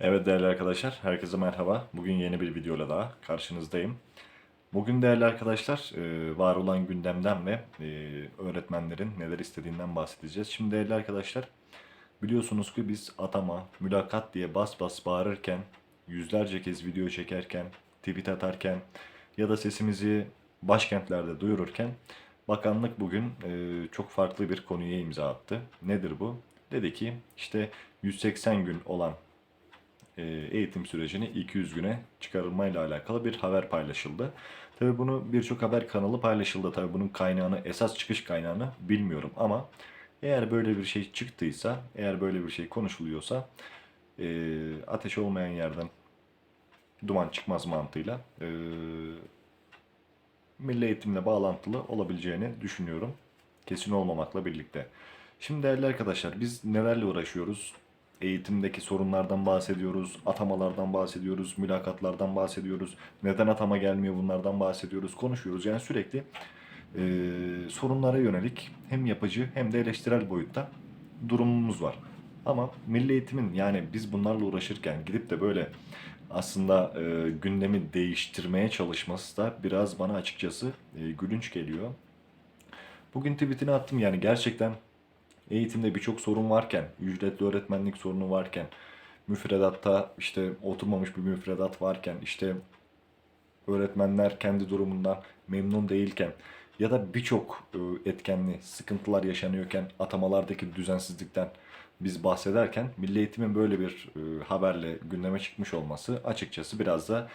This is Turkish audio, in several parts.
Evet değerli arkadaşlar, herkese merhaba. Bugün yeni bir videoyla daha karşınızdayım. Bugün değerli arkadaşlar, e, var olan gündemden ve e, öğretmenlerin neler istediğinden bahsedeceğiz. Şimdi değerli arkadaşlar, biliyorsunuz ki biz atama, mülakat diye bas bas bağırırken, yüzlerce kez video çekerken, tweet atarken ya da sesimizi başkentlerde duyururken bakanlık bugün e, çok farklı bir konuya imza attı. Nedir bu? Dedi ki işte 180 gün olan eğitim sürecini 200 güne çıkarılmayla alakalı bir haber paylaşıldı. Tabi bunu birçok haber kanalı paylaşıldı. Tabi bunun kaynağını, esas çıkış kaynağını bilmiyorum ama eğer böyle bir şey çıktıysa, eğer böyle bir şey konuşuluyorsa e, ateş olmayan yerden duman çıkmaz mantığıyla e, milli eğitimle bağlantılı olabileceğini düşünüyorum. Kesin olmamakla birlikte. Şimdi değerli arkadaşlar biz nelerle uğraşıyoruz? Eğitimdeki sorunlardan bahsediyoruz, atamalardan bahsediyoruz, mülakatlardan bahsediyoruz. Neden atama gelmiyor bunlardan bahsediyoruz, konuşuyoruz. Yani sürekli e, sorunlara yönelik hem yapıcı hem de eleştirel boyutta durumumuz var. Ama milli eğitimin yani biz bunlarla uğraşırken gidip de böyle aslında e, gündemi değiştirmeye çalışması da biraz bana açıkçası e, gülünç geliyor. Bugün tweetini attım yani gerçekten eğitimde birçok sorun varken, ücretli öğretmenlik sorunu varken, müfredatta işte oturmamış bir müfredat varken, işte öğretmenler kendi durumundan memnun değilken ya da birçok e, etkenli sıkıntılar yaşanıyorken atamalardaki düzensizlikten biz bahsederken Milli Eğitim'in böyle bir e, haberle gündeme çıkmış olması açıkçası biraz da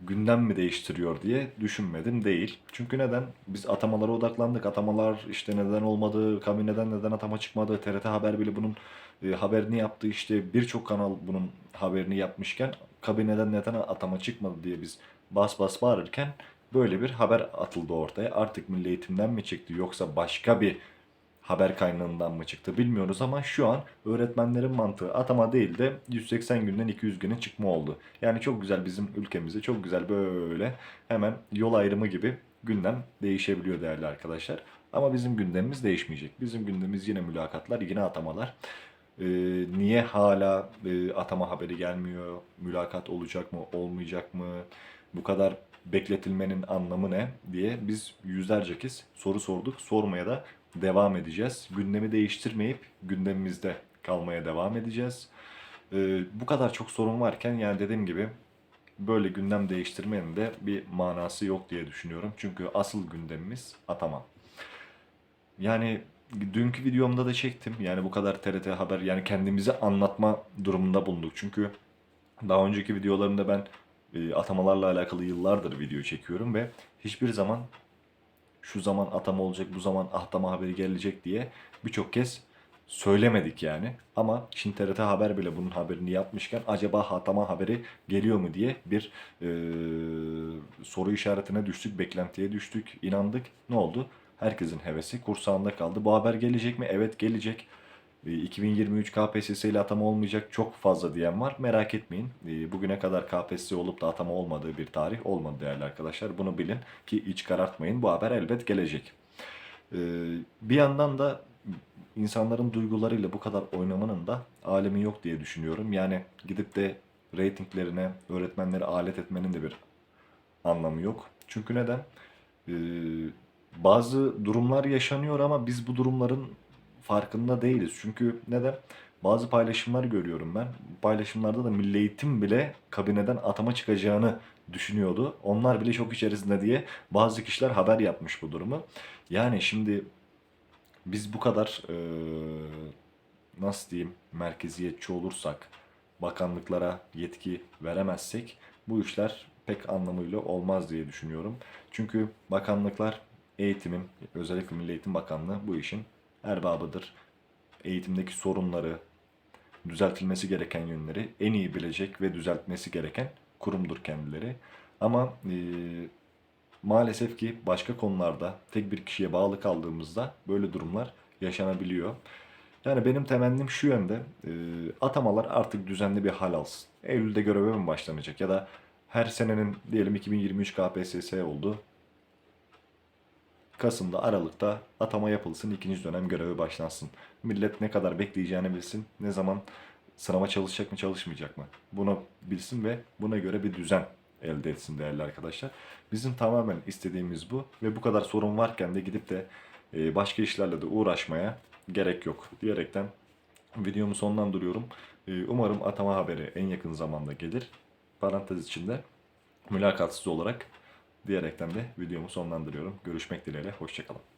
gündem mi değiştiriyor diye düşünmedim değil. Çünkü neden? Biz atamalara odaklandık. Atamalar işte neden olmadı, kabineden neden atama çıkmadı, TRT Haber bile bunun e, haberini yaptı. İşte birçok kanal bunun haberini yapmışken kabineden neden atama çıkmadı diye biz bas bas bağırırken böyle bir haber atıldı ortaya. Artık Milli Eğitim'den mi çıktı yoksa başka bir haber kaynağından mı çıktı bilmiyoruz ama şu an öğretmenlerin mantığı atama değil de 180 günden 200 güne çıkma oldu. Yani çok güzel bizim ülkemizde çok güzel böyle hemen yol ayrımı gibi gündem değişebiliyor değerli arkadaşlar. Ama bizim gündemimiz değişmeyecek. Bizim gündemimiz yine mülakatlar, yine atamalar. Ee, niye hala e, atama haberi gelmiyor? Mülakat olacak mı, olmayacak mı? Bu kadar bekletilmenin anlamı ne diye biz yüzlerce kez soru sorduk. Sormaya da devam edeceğiz. Gündemi değiştirmeyip gündemimizde kalmaya devam edeceğiz. Ee, bu kadar çok sorun varken yani dediğim gibi böyle gündem değiştirmenin de bir manası yok diye düşünüyorum. Çünkü asıl gündemimiz atama. Yani dünkü videomda da çektim. Yani bu kadar TRT haber yani kendimizi anlatma durumunda bulunduk. Çünkü daha önceki videolarımda ben e, atamalarla alakalı yıllardır video çekiyorum ve hiçbir zaman şu zaman atama olacak, bu zaman atama haberi gelecek diye birçok kez söylemedik yani. Ama şimdi TRT Haber bile bunun haberini yapmışken acaba atama haberi geliyor mu diye bir e, soru işaretine düştük, beklentiye düştük, inandık. Ne oldu? Herkesin hevesi kursağında kaldı. Bu haber gelecek mi? Evet gelecek. E, 2023 KPSS ile atama olmayacak çok fazla diyen var. Merak etmeyin. E, Bugüne kadar KPSS olup da atama olmadığı bir tarih olmadı değerli arkadaşlar. Bunu bilin ki iç karartmayın. Bu haber elbet gelecek. E, Bir yandan da insanların duygularıyla bu kadar oynamanın da alemi yok diye düşünüyorum. Yani gidip de reytinglerine, öğretmenleri alet etmenin de bir anlamı yok. Çünkü neden? Bazı durumlar yaşanıyor ama biz bu durumların farkında değiliz. Çünkü neden? Bazı paylaşımlar görüyorum ben. Paylaşımlarda da Milli Eğitim bile kabineden atama çıkacağını düşünüyordu. Onlar bile çok içerisinde diye bazı kişiler haber yapmış bu durumu. Yani şimdi biz bu kadar eee, nasıl diyeyim merkeziyetçi olursak, bakanlıklara yetki veremezsek bu işler pek anlamıyla olmaz diye düşünüyorum. Çünkü bakanlıklar eğitimin, özellikle Milli Eğitim Bakanlığı bu işin erbabıdır. Eğitimdeki sorunları, düzeltilmesi gereken yönleri en iyi bilecek ve düzeltmesi gereken kurumdur kendileri. Ama eee, maalesef ki başka konularda tek bir kişiye bağlı kaldığımızda böyle durumlar yaşanabiliyor. Yani benim temennim şu yönde, e, atamalar artık düzenli bir hal alsın. Eylül'de göreve mi başlanacak ya da her senenin diyelim 2023 KPSS oldu. Kasım'da, Aralık'ta atama yapılsın, ikinci dönem görevi başlansın. Millet ne kadar bekleyeceğini bilsin, ne zaman sınava çalışacak mı çalışmayacak mı? Bunu bilsin ve buna göre bir düzen elde etsin değerli arkadaşlar. Bizim tamamen istediğimiz bu ve bu kadar sorun varken de gidip de e, başka işlerle de uğraşmaya gerek yok diyerekten videomu sonlandırıyorum. E, Umarım atama haberi en yakın zamanda gelir. Parantez içinde mülakatsız olarak diyerekten de videomu sonlandırıyorum. Görüşmek dileğiyle, hoşçakalın.